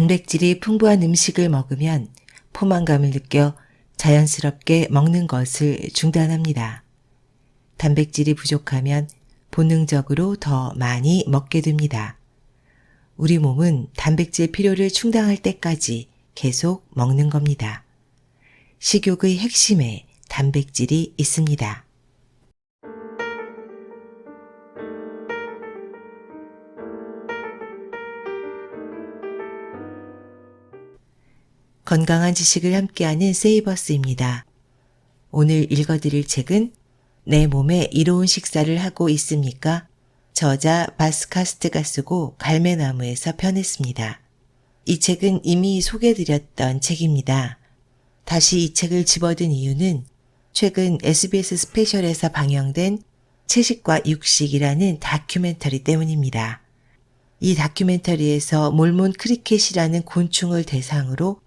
단백질이 풍부한 음식을 먹으면 포만감을 느껴 자연스럽게 먹는 것을 중단합니다. 단백질이 부족하면 본능적으로 더 많이 먹게 됩니다. 우리 몸은 단백질 필요를 충당할 때까지 계속 먹는 겁니다. 식욕의 핵심에 단백질이 있습니다. 건강한 지식을 함께하는 세이버스입니다. 오늘 읽어드릴 책은 내 몸에 이로운 식사를 하고 있습니까? 저자 바스카스트가 쓰고 갈매나무에서 편했습니다. 이 책은 이미 소개드렸던 책입니다. 다시 이 책을 집어든 이유는 최근 SBS 스페셜에서 방영된 채식과 육식이라는 다큐멘터리 때문입니다. 이 다큐멘터리에서 몰몬 크리켓이라는 곤충을 대상으로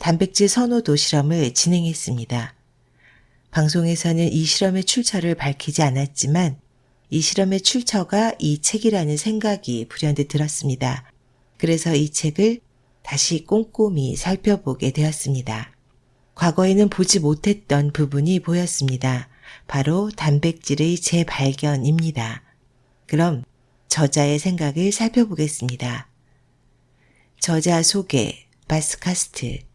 단백질 선호도 실험을 진행했습니다. 방송에서는 이 실험의 출처를 밝히지 않았지만 이 실험의 출처가 이 책이라는 생각이 불현듯 들었습니다. 그래서 이 책을 다시 꼼꼼히 살펴보게 되었습니다. 과거에는 보지 못했던 부분이 보였습니다. 바로 단백질의 재발견입니다. 그럼 저자의 생각을 살펴보겠습니다. 저자 소개, 바스카스트.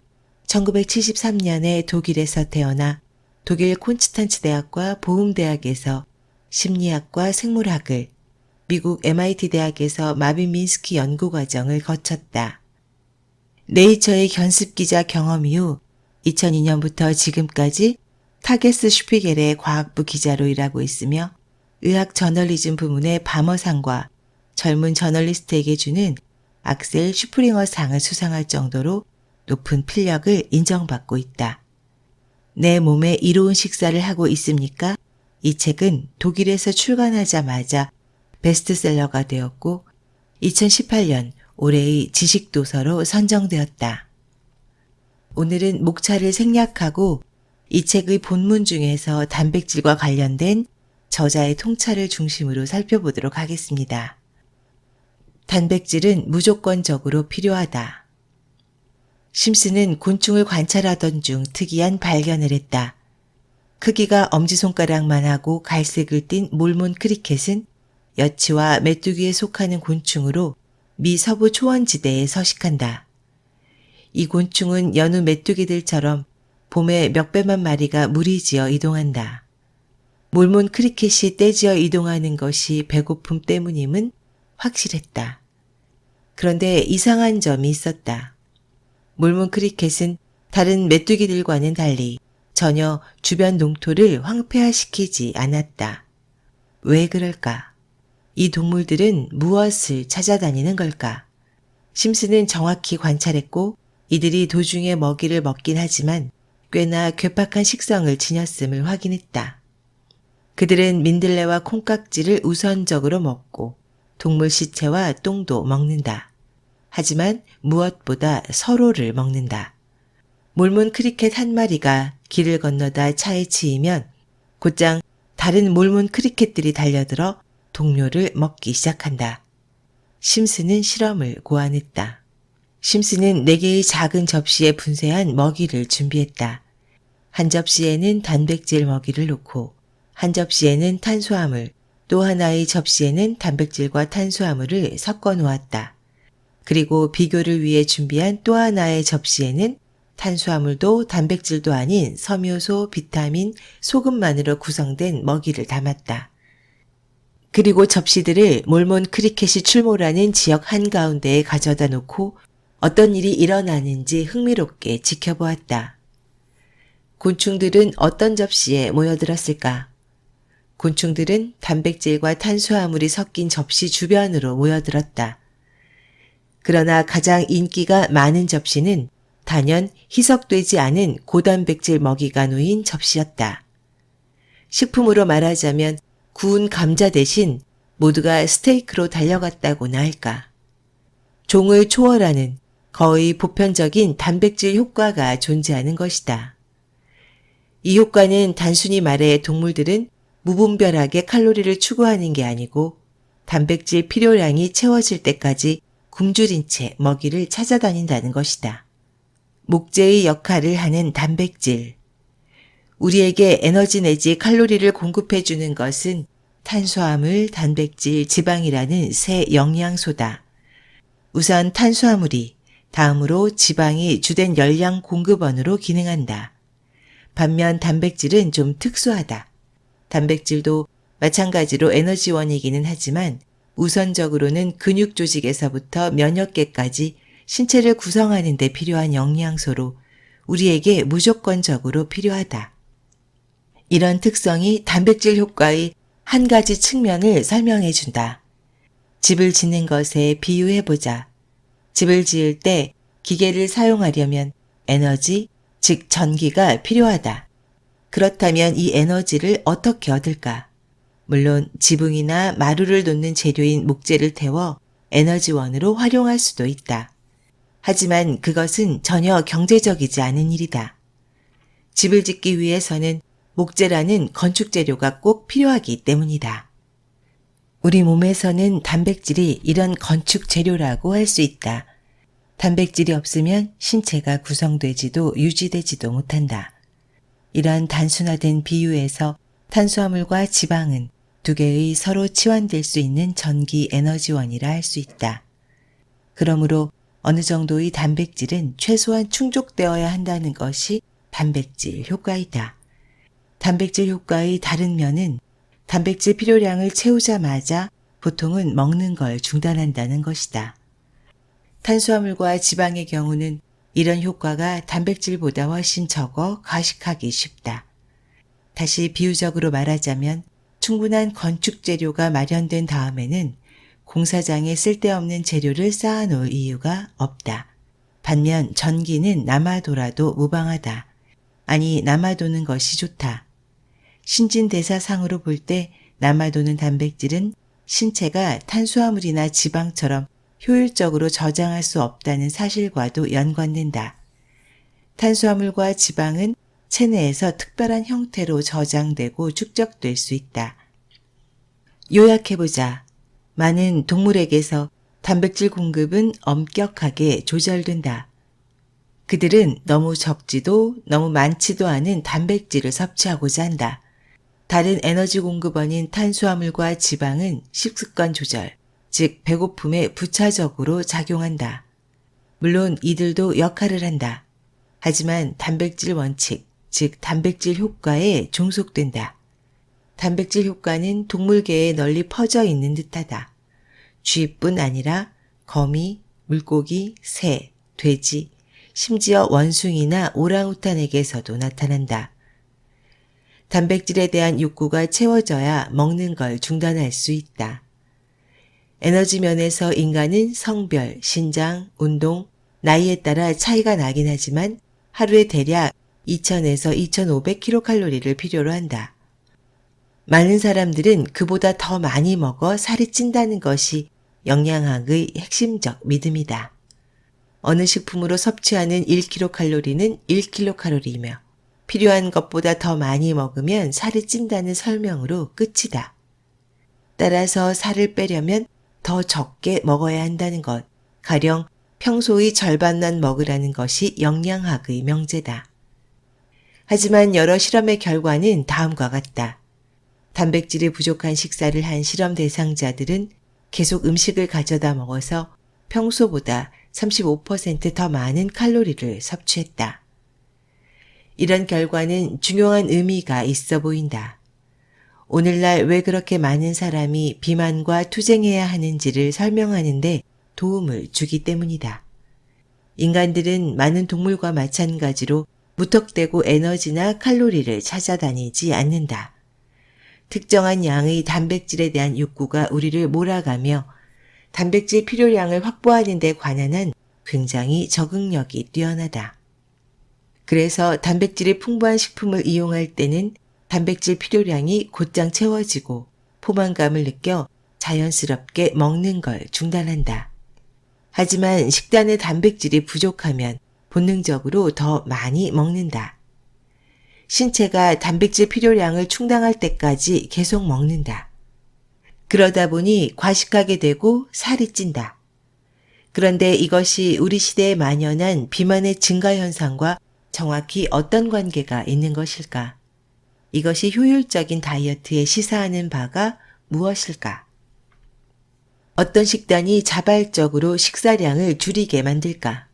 1973년에 독일에서 태어나 독일 콘스탄츠 대학과 보움대학에서 심리학과 생물학을, 미국 MIT 대학에서 마빈 민스키 연구과정을 거쳤다. 네이처의 견습기자 경험 이후 2002년부터 지금까지 타게스 슈피겔의 과학부 기자로 일하고 있으며 의학 저널리즘 부문의 바머상과 젊은 저널리스트에게 주는 악셀 슈프링어 상을 수상할 정도로 높은 필력을 인정받고 있다. 내 몸에 이로운 식사를 하고 있습니까? 이 책은 독일에서 출간하자마자 베스트셀러가 되었고 2018년 올해의 지식도서로 선정되었다. 오늘은 목차를 생략하고 이 책의 본문 중에서 단백질과 관련된 저자의 통찰을 중심으로 살펴보도록 하겠습니다. 단백질은 무조건적으로 필요하다. 심스는 곤충을 관찰하던 중 특이한 발견을 했다. 크기가 엄지손가락만 하고 갈색을 띤 몰몬 크리켓은 여치와 메뚜기에 속하는 곤충으로 미 서부 초원지대에 서식한다. 이 곤충은 여느 메뚜기들처럼 봄에 몇백만 마리가 무리지어 이동한다. 몰몬 크리켓이 떼지어 이동하는 것이 배고픔 때문임은 확실했다. 그런데 이상한 점이 있었다. 몰몬 크리켓은 다른 메뚜기들과는 달리 전혀 주변 농토를 황폐화시키지 않았다. 왜 그럴까? 이 동물들은 무엇을 찾아다니는 걸까? 심스는 정확히 관찰했고 이들이 도중에 먹이를 먹긴 하지만 꽤나 괴팍한 식성을 지녔음을 확인했다. 그들은 민들레와 콩깍지를 우선적으로 먹고 동물 시체와 똥도 먹는다. 하지만 무엇보다 서로를 먹는다. 몰몬 크리켓 한 마리가 길을 건너다 차에 치이면 곧장 다른 몰몬 크리켓들이 달려들어 동료를 먹기 시작한다. 심스는 실험을 고안했다. 심스는 네 개의 작은 접시에 분쇄한 먹이를 준비했다. 한 접시에는 단백질 먹이를 놓고 한 접시에는 탄수화물, 또 하나의 접시에는 단백질과 탄수화물을 섞어 놓았다. 그리고 비교를 위해 준비한 또 하나의 접시에는 탄수화물도 단백질도 아닌 섬유소, 비타민, 소금만으로 구성된 먹이를 담았다. 그리고 접시들을 몰몬 크리켓이 출몰하는 지역 한가운데에 가져다 놓고 어떤 일이 일어나는지 흥미롭게 지켜보았다. 곤충들은 어떤 접시에 모여들었을까? 곤충들은 단백질과 탄수화물이 섞인 접시 주변으로 모여들었다. 그러나 가장 인기가 많은 접시는 단연 희석되지 않은 고단백질 먹이가 놓인 접시였다. 식품으로 말하자면 구운 감자 대신 모두가 스테이크로 달려갔다고나 할까. 종을 초월하는 거의 보편적인 단백질 효과가 존재하는 것이다. 이 효과는 단순히 말해 동물들은 무분별하게 칼로리를 추구하는 게 아니고 단백질 필요량이 채워질 때까지 굶주린 채 먹이를 찾아다닌다는 것이다. 목재의 역할을 하는 단백질. 우리에게 에너지 내지 칼로리를 공급해 주는 것은 탄수화물, 단백질, 지방이라는 세 영양소다. 우선 탄수화물이 다음으로 지방이 주된 열량 공급원으로 기능한다. 반면 단백질은 좀 특수하다. 단백질도 마찬가지로 에너지원이기는 하지만 우선적으로는 근육 조직에서부터 면역계까지 신체를 구성하는 데 필요한 영양소로 우리에게 무조건적으로 필요하다. 이런 특성이 단백질 효과의 한 가지 측면을 설명해 준다. 집을 짓는 것에 비유해 보자. 집을 지을 때 기계를 사용하려면 에너지, 즉 전기가 필요하다. 그렇다면 이 에너지를 어떻게 얻을까? 물론 지붕이나 마루를 놓는 재료인 목재를 태워 에너지원으로 활용할 수도 있다. 하지만 그것은 전혀 경제적이지 않은 일이다. 집을 짓기 위해서는 목재라는 건축 재료가 꼭 필요하기 때문이다. 우리 몸에서는 단백질이 이런 건축 재료라고 할 수 있다. 단백질이 없으면 신체가 구성되지도 유지되지도 못한다. 이러한 단순화된 비유에서 탄수화물과 지방은 두 개의 서로 치환될 수 있는 전기 에너지원이라 할 수 있다. 그러므로 어느 정도의 단백질은 최소한 충족되어야 한다는 것이 단백질 효과이다. 단백질 효과의 다른 면은 단백질 필요량을 채우자마자 보통은 먹는 걸 중단한다는 것이다. 탄수화물과 지방의 경우는 이런 효과가 단백질보다 훨씬 적어 과식하기 쉽다. 다시 비유적으로 말하자면 충분한 건축 재료가 마련된 다음에는 공사장에 쓸데없는 재료를 쌓아놓을 이유가 없다. 반면 전기는 남아돌아도 무방하다. 아니, 남아도는 것이 좋다. 신진대사상으로 볼 때 남아도는 단백질은 신체가 탄수화물이나 지방처럼 효율적으로 저장할 수 없다는 사실과도 연관된다. 탄수화물과 지방은 체내에서 특별한 형태로 저장되고 축적될 수 있다. 요약해보자. 많은 동물에게서 단백질 공급은 엄격하게 조절된다. 그들은 너무 적지도 너무 많지도 않은 단백질을 섭취하고자 한다. 다른 에너지 공급원인 탄수화물과 지방은 식습관 조절, 즉 배고픔에 부차적으로 작용한다. 물론 이들도 역할을 한다. 하지만 단백질 원칙, 즉 단백질 효과에 종속된다. 단백질 효과는 동물계에 널리 퍼져 있는 듯하다. 쥐뿐 아니라 거미, 물고기, 새, 돼지, 심지어 원숭이나 오랑우탄에게서도 나타난다. 단백질에 대한 욕구가 채워져야 먹는 걸 중단할 수 있다. 에너지 면에서 인간은 성별, 신장, 운동, 나이에 따라 차이가 나긴 하지만 하루에 대략 2000에서 2500kcal를 필요로 한다. 많은 사람들은 그보다 더 많이 먹어 살이 찐다는 것이 영양학의 핵심적 믿음이다. 어느 식품으로 섭취하는 1kcal는 1kcal이며 필요한 것보다 더 많이 먹으면 살이 찐다는 설명으로 끝이다. 따라서 살을 빼려면 더 적게 먹어야 한다는 것, 가령 평소의 절반만 먹으라는 것이 영양학의 명제다. 하지만 여러 실험의 결과는 다음과 같다. 단백질이 부족한 식사를 한 실험 대상자들은 계속 음식을 가져다 먹어서 평소보다 35%더 많은 칼로리를 섭취했다. 이런 결과는 중요한 의미가 있어 보인다. 오늘날 왜 그렇게 많은 사람이 비만과 투쟁해야 하는지를 설명하는데 도움을 주기 때문이다. 인간들은 많은 동물과 마찬가지로 무턱대고 에너지나 칼로리를 찾아다니지 않는다. 특정한 양의 단백질에 대한 욕구가 우리를 몰아가며 단백질 필요량을 확보하는 데 관한한 굉장히 적응력이 뛰어나다. 그래서 단백질이 풍부한 식품을 이용할 때는 단백질 필요량이 곧장 채워지고 포만감을 느껴 자연스럽게 먹는 걸 중단한다. 하지만 식단에 단백질이 부족하면 본능적으로 더 많이 먹는다. 신체가 단백질 필요량을 충당할 때까지 계속 먹는다. 그러다 보니 과식하게 되고 살이 찐다. 그런데 이것이 우리 시대에 만연한 비만의 증가 현상과 정확히 어떤 관계가 있는 것일까? 이것이 효율적인 다이어트에 시사하는 바가 무엇일까? 어떤 식단이 자발적으로 식사량을 줄이게 만들까?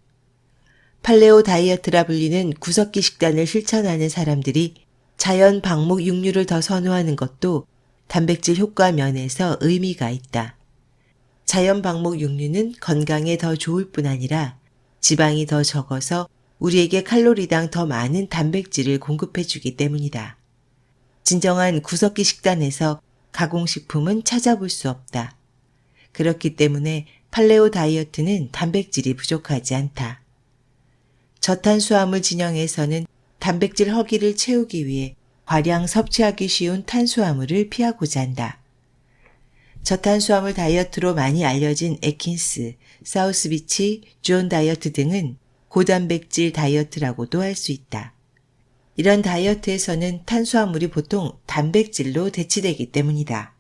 팔레오 다이어트라 불리는 구석기 식단을 실천하는 사람들이 자연 방목 육류를 더 선호하는 것도 단백질 효과 면에서 의미가 있다. 자연 방목 육류는 건강에 더 좋을 뿐 아니라 지방이 더 적어서 우리에게 칼로리당 더 많은 단백질을 공급해 주기 때문이다. 진정한 구석기 식단에서 가공식품은 찾아볼 수 없다. 그렇기 때문에 팔레오 다이어트는 단백질이 부족하지 않다. 저탄수화물 진영에서는 단백질 허기를 채우기 위해 과량 섭취하기 쉬운 탄수화물을 피하고자 한다. 저탄수화물 다이어트로 많이 알려진 에킨스, 사우스비치, 존 다이어트 등은 고단백질 다이어트라고도 할 수 있다. 이런 다이어트에서는 탄수화물이 보통 단백질로 대치되기 때문이다.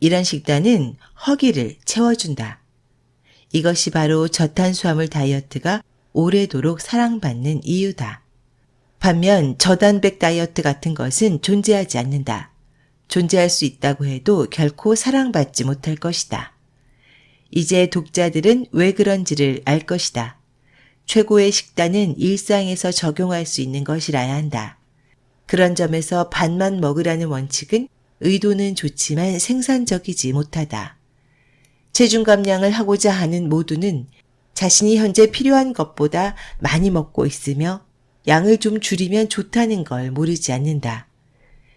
이런 식단은 허기를 채워준다. 이것이 바로 저탄수화물 다이어트가 오래도록 사랑받는 이유다. 반면 저단백 다이어트 같은 것은 존재하지 않는다. 존재할 수 있다고 해도 결코 사랑받지 못할 것이다. 이제 독자들은 왜 그런지를 알 것이다. 최고의 식단은 일상에서 적용할 수 있는 것이라야 한다. 그런 점에서 반만 먹으라는 원칙은 의도는 좋지만 생산적이지 못하다. 체중 감량을 하고자 하는 모두는 자신이 현재 필요한 것보다 많이 먹고 있으며 양을 좀 줄이면 좋다는 걸 모르지 않는다.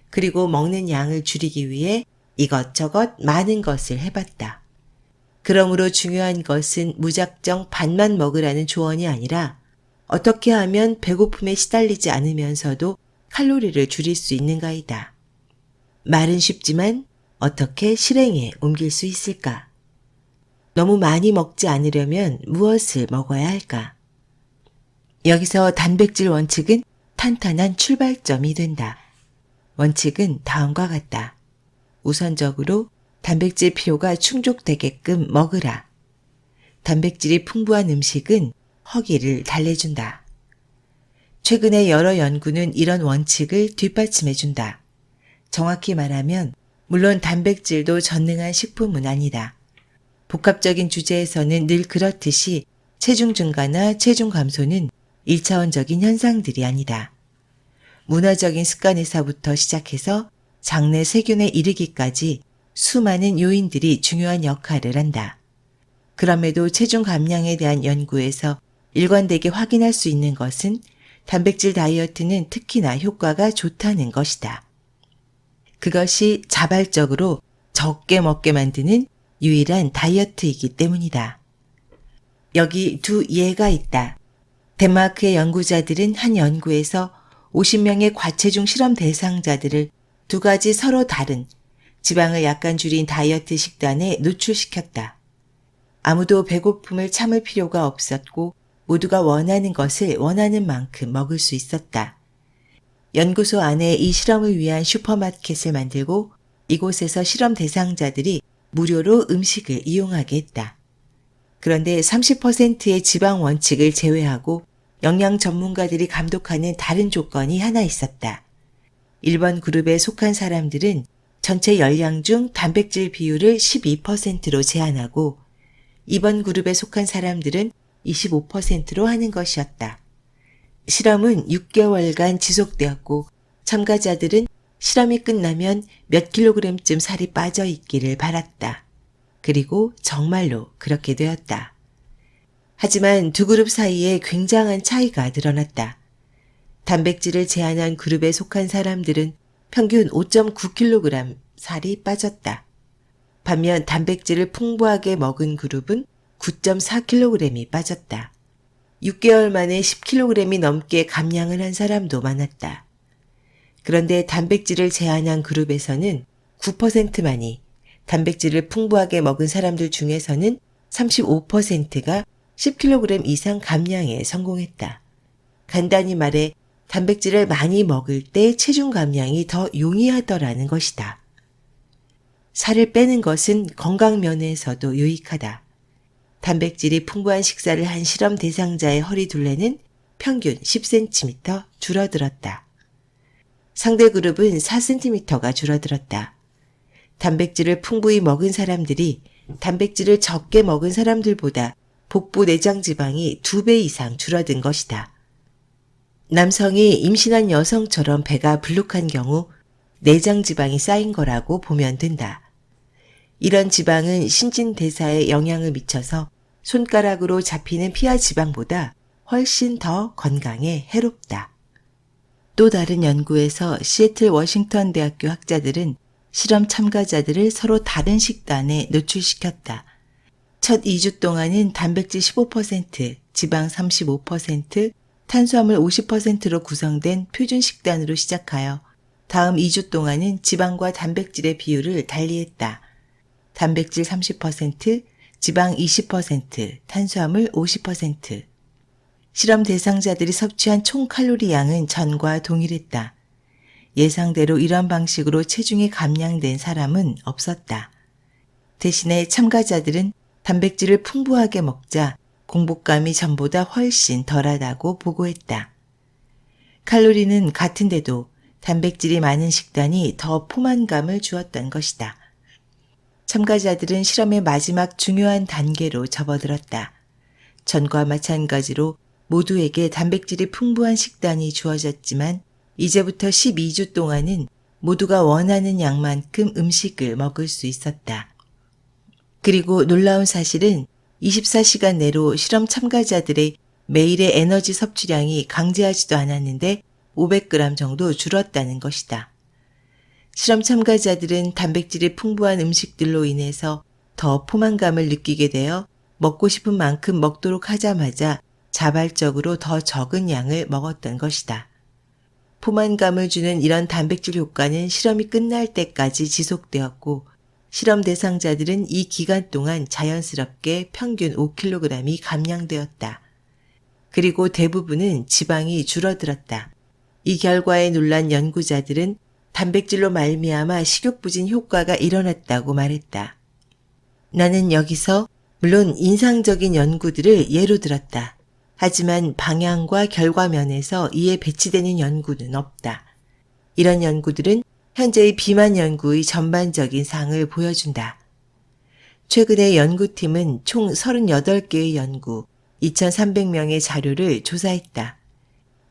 그리고 먹는 양을 줄이기 위해 이것저것 많은 것을 해봤다. 그러므로 중요한 것은 무작정 반만 먹으라는 조언이 아니라 어떻게 하면 배고픔에 시달리지 않으면서도 칼로리를 줄일 수 있는가이다. 말은 쉽지만 어떻게 실행에 옮길 수 있을까? 너무 많이 먹지 않으려면 무엇을 먹어야 할까? 여기서 단백질 원칙은 탄탄한 출발점이 된다. 원칙은 다음과 같다. 우선적으로 단백질 필요가 충족되게끔 먹으라. 단백질이 풍부한 음식은 허기를 달래준다. 최근에 여러 연구는 이런 원칙을 뒷받침해준다. 정확히 말하면 물론 단백질도 전능한 식품은 아니다. 복합적인 주제에서는 늘 그렇듯이 체중 증가나 체중 감소는 1차원적인 현상들이 아니다. 문화적인 습관에서부터 시작해서 장내 세균에 이르기까지 수많은 요인들이 중요한 역할을 한다. 그럼에도 체중 감량에 대한 연구에서 일관되게 확인할 수 있는 것은 단백질 다이어트는 특히나 효과가 좋다는 것이다. 그것이 자발적으로 적게 먹게 만드는 유일한 다이어트이기 때문이다. 여기 두 예가 있다. 덴마크의 연구자들은 한 연구에서 50명의 과체중 실험 대상자들을 두 가지 서로 다른 지방을 약간 줄인 다이어트 식단에 노출시켰다. 아무도 배고픔을 참을 필요가 없었고 모두가 원하는 것을 원하는 만큼 먹을 수 있었다. 연구소 안에 이 실험을 위한 슈퍼마켓을 만들고 이곳에서 실험 대상자들이 무료로 음식을 이용하게 했다. 그런데 30%의 지방 원칙을 제외하고 영양 전문가들이 감독하는 다른 조건이 하나 있었다. 1번 그룹에 속한 사람들은 전체 열량 중 단백질 비율을 12%로 제한하고 2번 그룹에 속한 사람들은 25%로 하는 것이었다. 실험은 6개월간 지속되었고 참가자들은 실험이 끝나면 몇 킬로그램쯤 살이 빠져 있기를 바랐다. 그리고 정말로 그렇게 되었다. 하지만 두 그룹 사이에 굉장한 차이가 드러났다. 단백질을 제한한 그룹에 속한 사람들은 평균 5.9kg 살이 빠졌다. 반면 단백질을 풍부하게 먹은 그룹은 9.4kg이 빠졌다. 6개월 만에 10kg이 넘게 감량을 한 사람도 많았다. 그런데 단백질을 제한한 그룹에서는 9%만이 단백질을 풍부하게 먹은 사람들 중에서는 35%가 10kg 이상 감량에 성공했다. 간단히 말해 단백질을 많이 먹을 때 체중 감량이 더 용이하더라는 것이다. 살을 빼는 것은 건강 면에서도 유익하다. 단백질이 풍부한 식사를 한 실험 대상자의 허리 둘레는 평균 10cm 줄어들었다. 상대 그룹은 4cm가 줄어들었다. 단백질을 풍부히 먹은 사람들이 단백질을 적게 먹은 사람들보다 복부 내장 지방이 2배 이상 줄어든 것이다. 남성이 임신한 여성처럼 배가 불룩한 경우 내장 지방이 쌓인 거라고 보면 된다. 이런 지방은 신진대사에 영향을 미쳐서 손가락으로 잡히는 피하 지방보다 훨씬 더 건강에 해롭다. 또 다른 연구에서 시애틀 워싱턴 대학교 학자들은 실험 참가자들을 서로 다른 식단에 노출시켰다. 첫 2주 동안은 단백질 15%, 지방 35%, 탄수화물 50%로 구성된 표준 식단으로 시작하여 다음 2주 동안은 지방과 단백질의 비율을 달리했다. 단백질 30%, 지방 20%, 탄수화물 50%. 실험 대상자들이 섭취한 총 칼로리 양은 전과 동일했다. 예상대로 이런 방식으로 체중이 감량된 사람은 없었다. 대신에 참가자들은 단백질을 풍부하게 먹자 공복감이 전보다 훨씬 덜하다고 보고했다. 칼로리는 같은데도 단백질이 많은 식단이 더 포만감을 주었던 것이다. 참가자들은 실험의 마지막 중요한 단계로 접어들었다. 전과 마찬가지로 모두에게 단백질이 풍부한 식단이 주어졌지만 이제부터 12주 동안은 모두가 원하는 양만큼 음식을 먹을 수 있었다. 그리고 놀라운 사실은 24시간 내로 실험 참가자들의 매일의 에너지 섭취량이 강제하지도 않았는데 500g 정도 줄었다는 것이다. 실험 참가자들은 단백질이 풍부한 음식들로 인해서 더 포만감을 느끼게 되어 먹고 싶은 만큼 먹도록 하자마자 자발적으로 더 적은 양을 먹었던 것이다. 포만감을 주는 이런 단백질 효과는 실험이 끝날 때까지 지속되었고 실험 대상자들은 이 기간 동안 자연스럽게 평균 5kg이 감량되었다. 그리고 대부분은 지방이 줄어들었다. 이 결과에 놀란 연구자들은 단백질로 말미암아 식욕부진 효과가 일어났다고 말했다. 나는 여기서 물론 인상적인 연구들을 예로 들었다. 하지만 방향과 결과 면에서 이에 배치되는 연구는 없다. 이런 연구들은 현재의 비만 연구의 전반적인 상을 보여준다. 최근에 연구팀은 총 38개의 연구, 2,300명의 자료를 조사했다.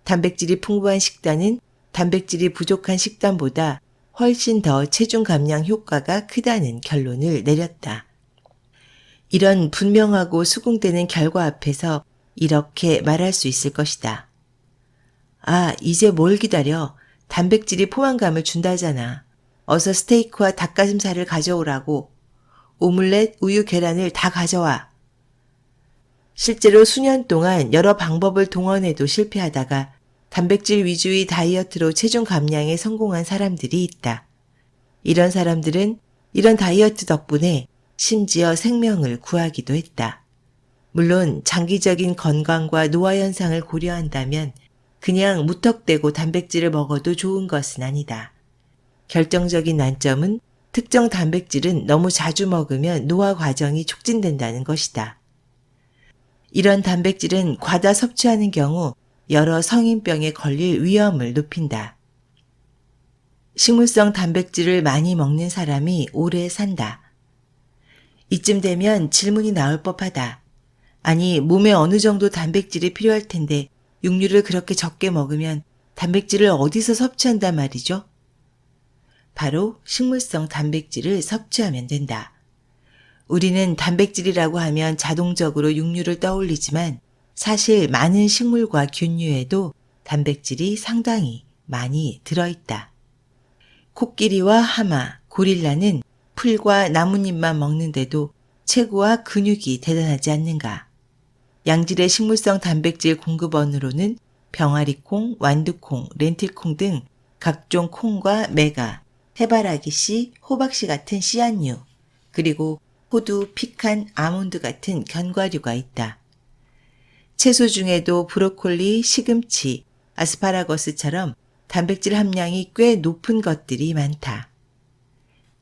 단백질이 풍부한 식단은 단백질이 부족한 식단보다 훨씬 더 체중 감량 효과가 크다는 결론을 내렸다. 이런 분명하고 수긍되는 결과 앞에서 이렇게 말할 수 있을 것이다. 아, 이제 뭘 기다려. 단백질이 포만감을 준다잖아. 어서 스테이크와 닭가슴살을 가져오라고. 오믈렛, 우유, 계란을 다 가져와. 실제로 수년 동안 여러 방법을 동원해도 실패하다가 단백질 위주의 다이어트로 체중 감량에 성공한 사람들이 있다. 이런 사람들은 이런 다이어트 덕분에 심지어 생명을 구하기도 했다. 물론 장기적인 건강과 노화 현상을 고려한다면 그냥 무턱대고 단백질을 먹어도 좋은 것은 아니다. 결정적인 난점은 특정 단백질은 너무 자주 먹으면 노화 과정이 촉진된다는 것이다. 이런 단백질은 과다 섭취하는 경우 여러 성인병에 걸릴 위험을 높인다. 식물성 단백질을 많이 먹는 사람이 오래 산다. 이쯤 되면 질문이 나올 법하다. 아니, 몸에 어느 정도 단백질이 필요할 텐데 육류를 그렇게 적게 먹으면 단백질을 어디서 섭취한단 말이죠? 바로 식물성 단백질을 섭취하면 된다. 우리는 단백질이라고 하면 자동적으로 육류를 떠올리지만 사실 많은 식물과 균류에도 단백질이 상당히 많이 들어있다. 코끼리와 하마, 고릴라는 풀과 나뭇잎만 먹는데도 체구와 근육이 대단하지 않는가. 양질의 식물성 단백질 공급원으로는 병아리콩, 완두콩, 렌틸콩 등 각종 콩과 메가, 해바라기 씨, 호박 씨 같은 씨앗류, 그리고 호두, 피칸, 아몬드 같은 견과류가 있다. 채소 중에도 브로콜리, 시금치, 아스파라거스처럼 단백질 함량이 꽤 높은 것들이 많다.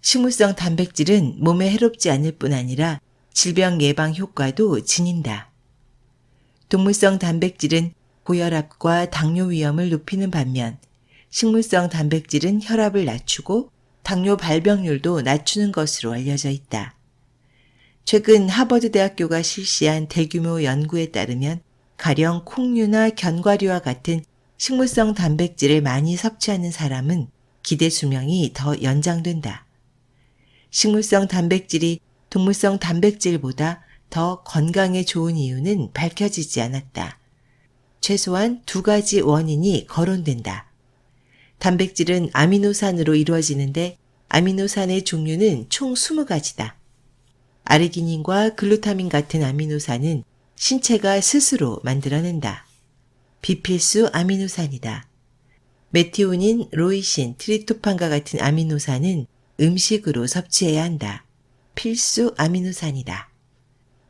식물성 단백질은 몸에 해롭지 않을 뿐 아니라 질병 예방 효과도 지닌다. 동물성 단백질은 고혈압과 당뇨 위험을 높이는 반면 식물성 단백질은 혈압을 낮추고 당뇨 발병률도 낮추는 것으로 알려져 있다. 최근 하버드 대학교가 실시한 대규모 연구에 따르면 가령 콩류나 견과류와 같은 식물성 단백질을 많이 섭취하는 사람은 기대 수명이 더 연장된다. 식물성 단백질이 동물성 단백질보다 더 건강에 좋은 이유는 밝혀지지 않았다. 최소한 두 가지 원인이 거론된다. 단백질은 아미노산으로 이루어지는데 아미노산의 종류는 총 20가지다. 아르기닌과 글루타민 같은 아미노산은 신체가 스스로 만들어낸다. 비필수 아미노산이다. 메티오닌, 로이신, 트리토판과 같은 아미노산은 음식으로 섭취해야 한다. 필수 아미노산이다.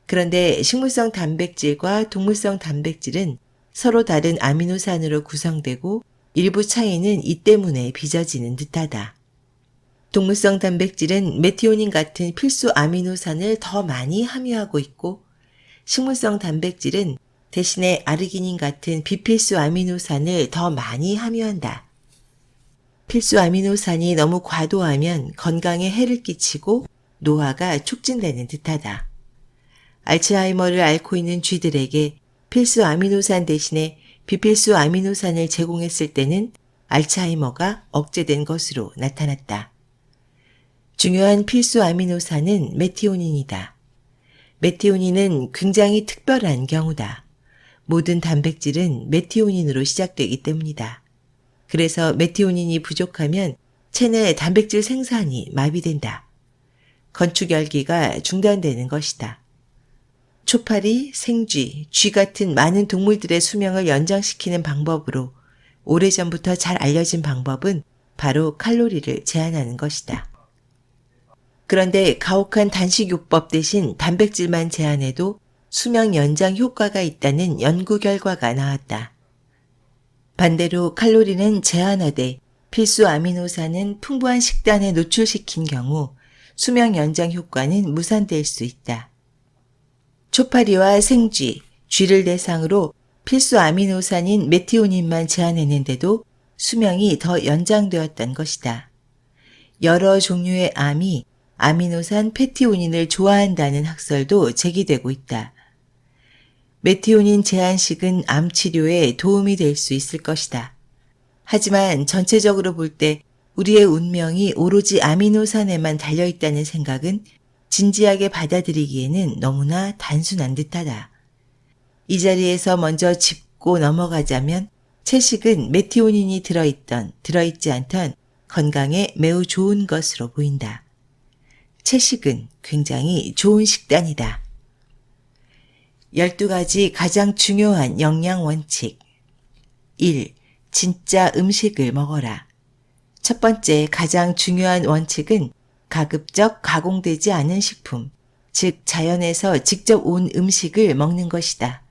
그런데 식물성 단백질과 동물성 단백질은 서로 다른 아미노산으로 구성되고 일부 차이는 이 때문에 빚어지는 듯하다. 동물성 단백질은 메티오닌 같은 필수 아미노산을 더 많이 함유하고 있고 식물성 단백질은 대신에 아르기닌 같은 비필수 아미노산을 더 많이 함유한다. 필수 아미노산이 너무 과도하면 건강에 해를 끼치고 노화가 촉진되는 듯하다. 알츠하이머를 앓고 있는 쥐들에게 필수 아미노산 대신에 비필수 아미노산을 제공했을 때는 알츠하이머가 억제된 것으로 나타났다. 중요한 필수 아미노산은 메티오닌이다. 메티오닌은 굉장히 특별한 경우다. 모든 단백질은 메티오닌으로 시작되기 때문이다. 그래서 메티오닌이 부족하면 체내 단백질 생산이 마비된다. 건축열기가 중단되는 것이다. 초파리, 생쥐, 쥐 같은 많은 동물들의 수명을 연장시키는 방법으로 오래전부터 잘 알려진 방법은 바로 칼로리를 제한하는 것이다. 그런데 가혹한 단식요법 대신 단백질만 제한해도 수명 연장 효과가 있다는 연구 결과가 나왔다. 반대로 칼로리는 제한하되 필수 아미노산은 풍부한 식단에 노출시킨 경우 수명 연장 효과는 무산될 수 있다. 초파리와 생쥐, 쥐를 대상으로 필수 아미노산인 메티오닌만 제한했는데도 수명이 더 연장되었던 것이다. 여러 종류의 암이 아미노산 페티오닌을 좋아한다는 학설도 제기되고 있다. 메티오닌 제한식은 암 치료에 도움이 될 수 있을 것이다. 하지만 전체적으로 볼 때 우리의 운명이 오로지 아미노산에만 달려 있다는 생각은 진지하게 받아들이기에는 너무나 단순한 듯하다. 이 자리에서 먼저 짚고 넘어가자면 채식은 메티오닌이 들어있던, 들어있지 않던 건강에 매우 좋은 것으로 보인다. 채식은 굉장히 좋은 식단이다. 12가지 가장 중요한 영양 원칙. 1. 진짜 음식을 먹어라. 첫 번째 가장 중요한 원칙은 가급적 가공되지 않은 식품, 즉 자연에서 직접 온 음식을 먹는 것이다.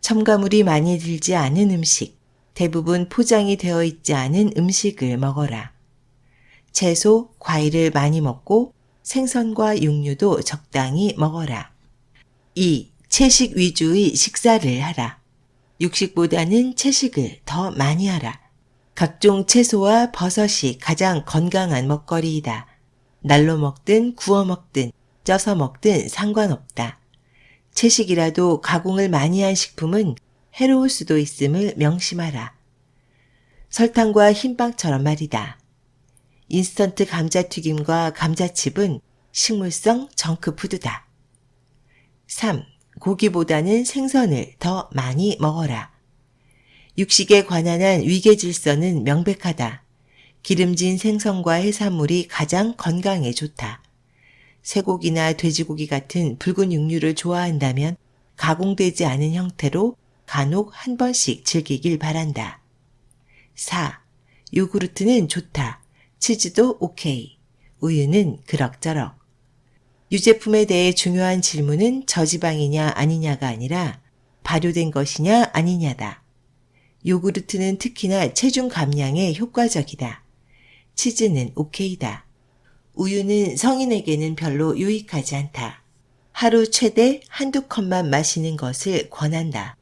첨가물이 많이 들지 않은 음식, 대부분 포장이 되어 있지 않은 음식을 먹어라. 채소, 과일을 많이 먹고 생선과 육류도 적당히 먹어라. 2. 채식 위주의 식사를 하라. 육식보다는 채식을 더 많이 하라. 각종 채소와 버섯이 가장 건강한 먹거리이다. 날로 먹든 구워 먹든 쪄서 먹든 상관없다. 채식이라도 가공을 많이 한 식품은 해로울 수도 있음을 명심하라. 설탕과 흰빵처럼 말이다. 인스턴트 감자튀김과 감자칩은 식물성 정크푸드다. 3. 고기보다는 생선을 더 많이 먹어라. 육식에 관한 한 위계 질서는 명백하다. 기름진 생선과 해산물이 가장 건강에 좋다. 쇠고기나 돼지고기 같은 붉은 육류를 좋아한다면 가공되지 않은 형태로 간혹 한 번씩 즐기길 바란다. 4. 요구르트는 좋다. 치즈도 오케이. 우유는 그럭저럭. 유제품에 대해 중요한 질문은 저지방이냐 아니냐가 아니라 발효된 것이냐 아니냐다. 요구르트는 특히나 체중 감량에 효과적이다. 치즈는 오케이다. 우유는 성인에게는 별로 유익하지 않다. 하루 최대 한두 컵만 마시는 것을 권한다.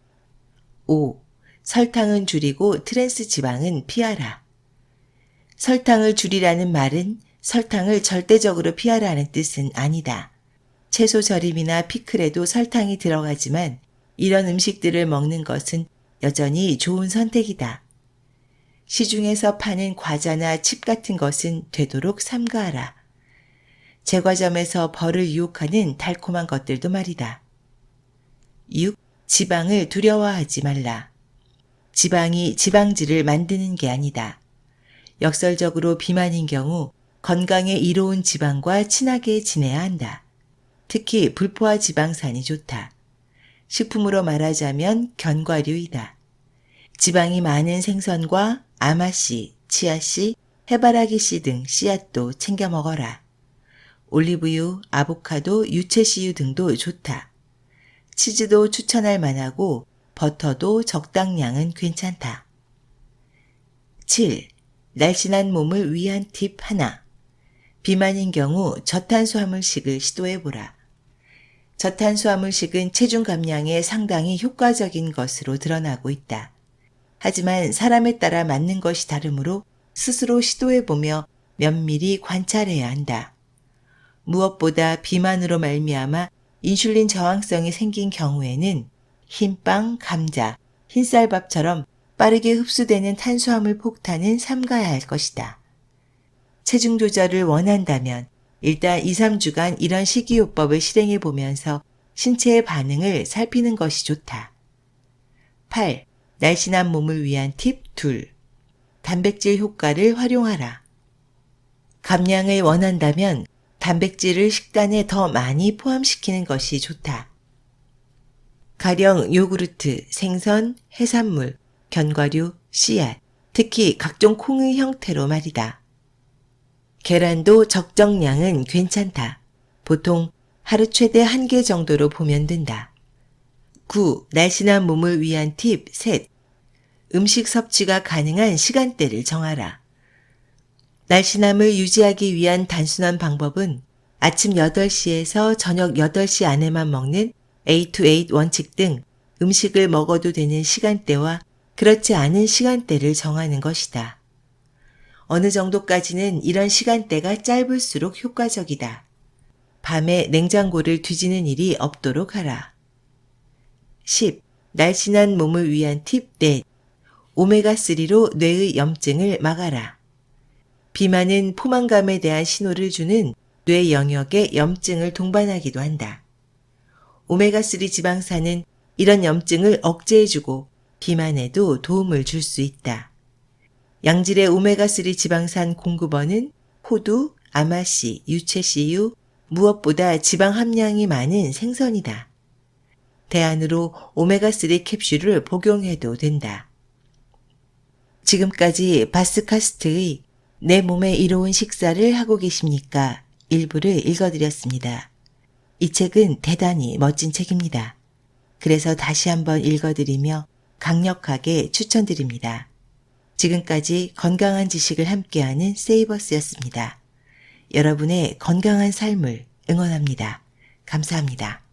5. 설탕은 줄이고 트랜스 지방은 피하라. 설탕을 줄이라는 말은 설탕을 절대적으로 피하라는 뜻은 아니다. 채소 절임이나 피클에도 설탕이 들어가지만 이런 음식들을 먹는 것은 여전히 좋은 선택이다. 시중에서 파는 과자나 칩 같은 것은 되도록 삼가하라. 제과점에서 벌을 유혹하는 달콤한 것들도 말이다. 6. 지방을 두려워하지 말라. 지방이 지방질을 만드는 게 아니다. 역설적으로 비만인 경우 건강에 이로운 지방과 친하게 지내야 한다. 특히 불포화 지방산이 좋다. 식품으로 말하자면 견과류이다. 지방이 많은 생선과 아마씨, 치아씨, 해바라기씨 등 씨앗도 챙겨 먹어라. 올리브유, 아보카도, 유채씨유 등도 좋다. 치즈도 추천할 만하고 버터도 적당량은 괜찮다. 7. 날씬한 몸을 위한 팁 하나. 비만인 경우 저탄수화물식을 시도해보라. 저탄수화물식은 체중 감량에 상당히 효과적인 것으로 드러나고 있다. 하지만 사람에 따라 맞는 것이 다르므로 스스로 시도해보며 면밀히 관찰해야 한다. 무엇보다 비만으로 말미암아 인슐린 저항성이 생긴 경우에는 흰빵, 감자, 흰쌀밥처럼 빠르게 흡수되는 탄수화물 폭탄은 삼가야 할 것이다. 체중 조절을 원한다면 일단 2, 3주간 이런 식이요법을 실행해 보면서 신체의 반응을 살피는 것이 좋다. 8. 날씬한 몸을 위한 팁 둘. 단백질 효과를 활용하라. 감량을 원한다면 단백질을 식단에 더 많이 포함시키는 것이 좋다. 가령 요구르트, 생선, 해산물, 견과류, 씨앗, 특히 각종 콩의 형태로 말이다. 계란도 적정량은 괜찮다. 보통 하루 최대 한 개 정도로 보면 된다. 9. 날씬한 몸을 위한 팁 셋. 음식 섭취가 가능한 시간대를 정하라. 날씬함을 유지하기 위한 단순한 방법은 아침 8시에서 저녁 8시 안에만 먹는 8-8 원칙 등 음식을 먹어도 되는 시간대와 그렇지 않은 시간대를 정하는 것이다. 어느 정도까지는 이런 시간대가 짧을수록 효과적이다. 밤에 냉장고를 뒤지는 일이 없도록 하라. 10. 날씬한 몸을 위한 팁 넷. 오메가3로 뇌의 염증을 막아라. 비만은 포만감에 대한 신호를 주는 뇌 영역의 염증을 동반하기도 한다. 오메가3 지방산은 이런 염증을 억제해주고 비만에도 도움을 줄 수 있다. 양질의 오메가3 지방산 공급원은 호두, 아마씨, 유채씨유, 무엇보다 지방 함량이 많은 생선이다. 대안으로 오메가3 캡슐을 복용해도 된다. 지금까지 바스카스트의 내 몸에 이로운 식사를 하고 계십니까? 일부를 읽어드렸습니다. 이 책은 대단히 멋진 책입니다. 그래서 다시 한번 읽어드리며 강력하게 추천드립니다. 지금까지 건강한 지식을 함께하는 세이버스였습니다. 여러분의 건강한 삶을 응원합니다. 감사합니다.